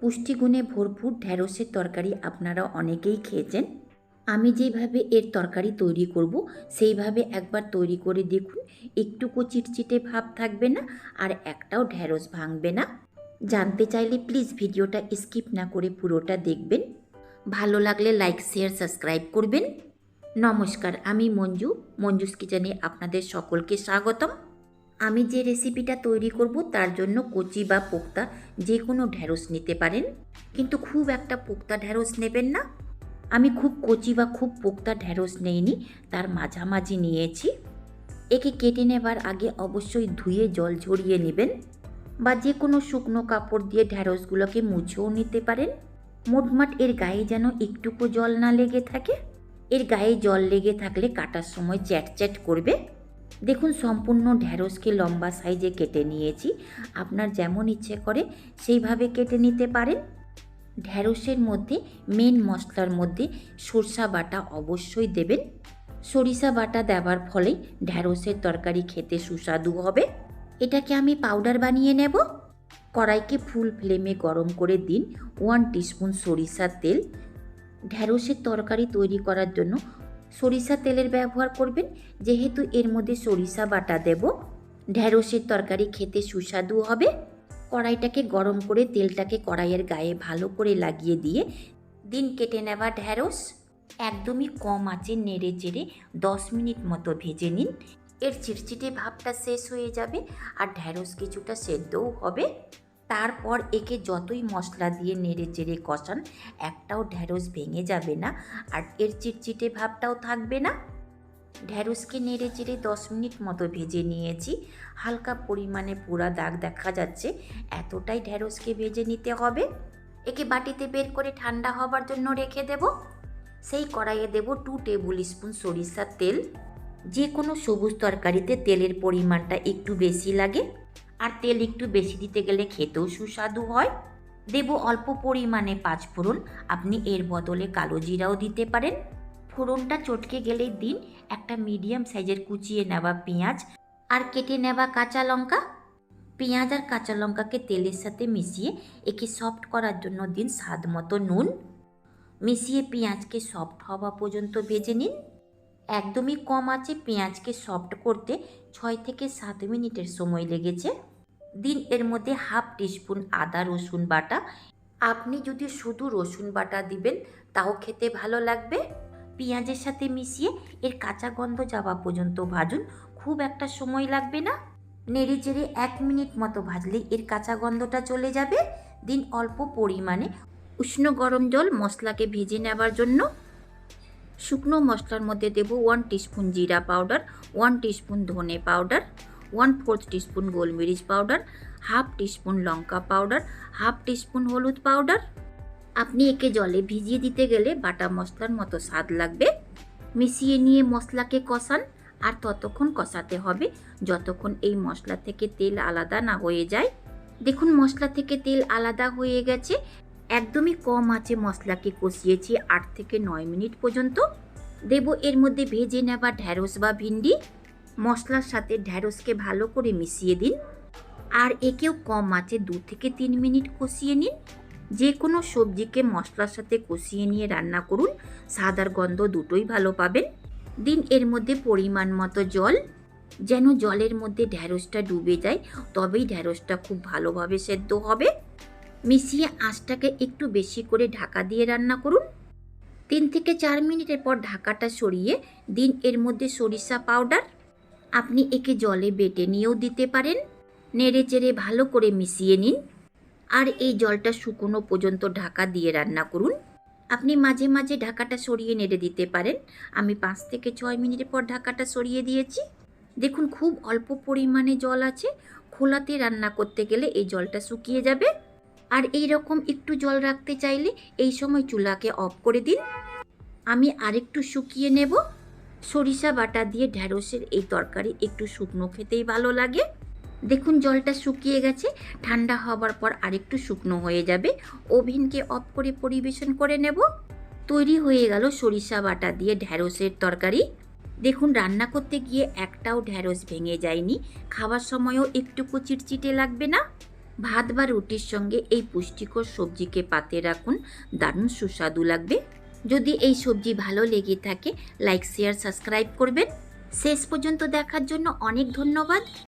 পুষ্টিগুণে ভরপুর ঢ্যাঁড়সের তরকারি আপনারা অনেকেই খেয়েছেন। আমি যেভাবে এর তরকারি তৈরি করব, সেইভাবে একবার তৈরি করে দেখুন। একটুকু চিটচিটে ভাব থাকবে না আর একটাও ঢ্যাঁড়স ভাঙবে না। জানতে চাইলে প্লিজ ভিডিওটা স্কিপ না করে পুরোটা দেখবেন। ভালো লাগলে লাইক, শেয়ার, সাবস্ক্রাইব করবেন। নমস্কার, আমি মঞ্জু। মঞ্জুস কিচেনে আপনাদের সকলকে স্বাগতম। আমি যে রেসিপিটা তৈরি করব তার জন্য কচি বা পোক্তা যে কোনো ঢ্যাঁড়স নিতে পারেন। কিন্তু খুব একটা পোক্তা ঢ্যাঁড়স নেবেন না। আমি খুব কচি বা খুব পোক্তা ঢ্যাঁড়স নেইনি, তার মাঝামাঝি নিয়েছি। একে কেটে নেবার আগে অবশ্যই ধুয়ে জল ঝরিয়ে নেবেন বা যে কোনো শুকনো কাপড় দিয়ে ঢ্যাঁড়সগুলোকে মুছেও নিতে পারেন। মোটমাট এর গায়ে যেন একটুকু জল না লেগে থাকে। এর গায়ে জল লেগে থাকলে কাটার সময় চ্যাট চ্যাট করবে। দেখুন, সম্পূর্ণ ঢ্যাঁড়সকে লম্বা সাইজে কেটে নিয়েছি। আপনার যেমন ইচ্ছে করে সেইভাবে কেটে নিতে পারেন। ঢ্যাঁড়সের মধ্যে মেন মশলার মধ্যে সরষা বাটা অবশ্যই দেবেন। সরিষা বাটা দেওয়ার ফলে ঢ্যাঁড়সের তরকারি খেতে সুস্বাদু হবে। এটাকে আমি পাউডার বানিয়ে নেব। কড়াইকে ফুল ফ্লেমে গরম করে দিন। ওয়ান টিস্পুন সরিষার তেল। ঢ্যাঁড়সের তরকারি তৈরি করার জন্য সরিষা তেলের ব্যবহার করবেন। যেহেতু এর মধ্যে সরিষা বাটা দেব। ঢ্যাঁড়সের তরকারি খেতে সুস্বাদু হবে। কড়াইটাকে গরম করে তেলটাকে কড়াইয়ের গায়ে ভালো করে লাগিয়ে দিয়ে দিন কেটে নেওয়া ঢ্যাঁড়স একদমই কম আঁচে নেড়ে চেড়ে দশ মিনিট মতো ভেজে নিন। এর চিটচিটে ভাবটা শেষ হয়ে যাবে আর ঢ্যাঁড়স কিছুটা সেদ্ধও হবে। তারপর একে যতই মশলা দিয়ে নেড়ে চেড়ে কষান, একটাও ঢ্যাঁড়স ভেঙে যাবে না আর এর চিটচিটে ভাবটাও থাকবে না। ঢ্যাঁড়সকে নেড়ে চেড়ে দশ মিনিট মতো ভেজে নিয়েছি। হালকা পরিমাণে পোড়া দাগ দেখা যাচ্ছে, এতটাই ঢ্যাঁড়সকে ভেজে নিতে হবে। একে বাটিতে বের করে ঠান্ডা হবার জন্য রেখে দেব। সেই কড়াইয়ে দেব টু টেবিল স্পুন সরিষার তেল। যে কোনো সবুজ তরকারিতে তেলের পরিমাণটা একটু বেশি লাগে। আর তেল একটু বেশি দিতে গেলে খেতেও সুস্বাদু হয়। দেব অল্প পরিমাণে পাঁচ ফোড়ন। আপনি এর বদলে কালো জিরাও দিতে পারেন। ফোড়নটা চটকে গেলেই দিন। একটা মিডিয়াম সাইজের কুচিয়ে নেওয়া পেঁয়াজ আর কেটে নেওয়া কাঁচা লঙ্কা। পেঁয়াজ আর কাঁচা লঙ্কাকে তেলের সাথে মিশিয়ে একে সফট করার জন্য দিন স্বাদ মতো নুন। মিশিয়ে পেঁয়াজকে সফট হওয়া পর্যন্ত ভেজে নিন। একদমই কম আছে পেঁয়াজকে সফট করতে ছয় থেকে সাত মিনিটের সময় লেগেছে। দিন এর মধ্যে হাফ টিস্পুন আদা রসুন বাটা। আপনি যদি শুধু রসুন বাটা দিবেন, তাও খেতে ভালো লাগবে। পেঁয়াজের সাথে মিশিয়ে এর কাঁচা গন্ধ যাওয়া পর্যন্ত ভাজুন, খুব একটা সময় লাগবে না। নেড়ে চেড়ে এক মিনিট মতো ভাজলে এর কাঁচা গন্ধটা চলে যাবে। দিন অল্প পরিমাণে উষ্ণ গরম জল মশলাকে ভেজে নেবার জন্য শুকনো মশলার মধ্যে দেব ওয়ান টিস্পুন জিরা পাউডার ওয়ান টিস্পুন ধনে পাউডার ওয়ান ফোর্থ টিস্পুন গোলমরিচ পাউডার হাফ টিস্পুন লঙ্কা পাউডার হাফ টিস্পুন হলুদ পাউডার আপনি একে জলে ভিজিয়ে দিতে গেলে বাটা মশলার মতো স্বাদ লাগবে। মিশিয়ে নিয়ে মশলাকে কষান, আর ততক্ষণ কষাতে হবে যতক্ষণ এই মশলা থেকে তেল আলাদা না হয়ে যায়। দেখুন মশলা থেকে তেল আলাদা হয়ে গেছে। একদমই কম আছে মশলাকে কষিয়েছি আট থেকে নয় মিনিট পর্যন্ত। দেব এর মধ্যে ভেজে নেওয়া ঢ্যাঁড়স বা ভিন্ডি। মশলার সাথে ঢ্যাঁড়সকে ভালো করে মিশিয়ে দিন। আর একেও কম আছে দু থেকে তিন মিনিট কষিয়ে নিন। যে কোনো সবজিকে মশলার সাথে কষিয়ে নিয়ে রান্না করুন। স্বাদ আর গন্ধ দুটোই ভালো পাবেন। দিন এর মধ্যে পরিমাণ মতো জল। যেন জলের মধ্যে ঢ্যাঁড়সটা ডুবে যায়, তবেই ঢ্যাঁড়সটা খুব ভালোভাবে সেদ্ধ হবে। মিশিয়ে আঁচটাকে একটু বেশি করে ঢাকা দিয়ে রান্না করুন। তিন থেকে চার মিনিটের পর ঢাকাটা সরিয়ে দিন এর মধ্যে সরিষা পাউডার আপনি একে জলে বেটে নিয়েও দিতে পারেন। নেড়ে চেড়ে ভালো করে মিশিয়ে নিন। আর এই জলটা শুকনো পর্যন্ত ঢাকা দিয়ে রান্না করুন। আপনি মাঝে মাঝে ঢাকাটা সরিয়ে নেড়ে দিতে পারেন। আমি পাঁচ থেকে ছয় মিনিটের পর ঢাকাটা সরিয়ে দিয়েছি। দেখুন খুব অল্প পরিমাণে জল আছে। খোলাতে রান্না করতে গেলে এই জলটা শুকিয়ে যাবে। আর এই রকম একটু জল রাখতে চাইলে এই সময় চুলাকে অফ করে দিন। আমি আরেকটু শুকিয়ে নেব। সরিষা বাটা দিয়ে ঢ্যাঁড়সের এই তরকারি একটু শুকনো খেতেই ভালো লাগে। দেখুন, জলটা শুকিয়ে গেছে। ঠান্ডা হবার পর আরেকটু শুকনো হয়ে যাবে। ওভেনকে অফ করে পরিবেশন করে নেব। তৈরি হয়ে গেল সরিষা বাটা দিয়ে ঢ্যাঁড়সের তরকারি। দেখুন, রান্না করতে গিয়ে একটাও ঢ্যাঁড়স ভেঙে যায়নি। খাবার সময়ও একটুকু চিটচিটে লাগবে না। ভাত বা রুটির সঙ্গে এই পুষ্টিকর সবজিকে পাতে রাখুন। দারুণ সুস্বাদু লাগবে। যদি এই সবজি ভালো লেগে থাকে লাইক শেয়ার সাবস্ক্রাইব করবেন। শেষ পর্যন্ত দেখার জন্য অনেক ধন্যবাদ।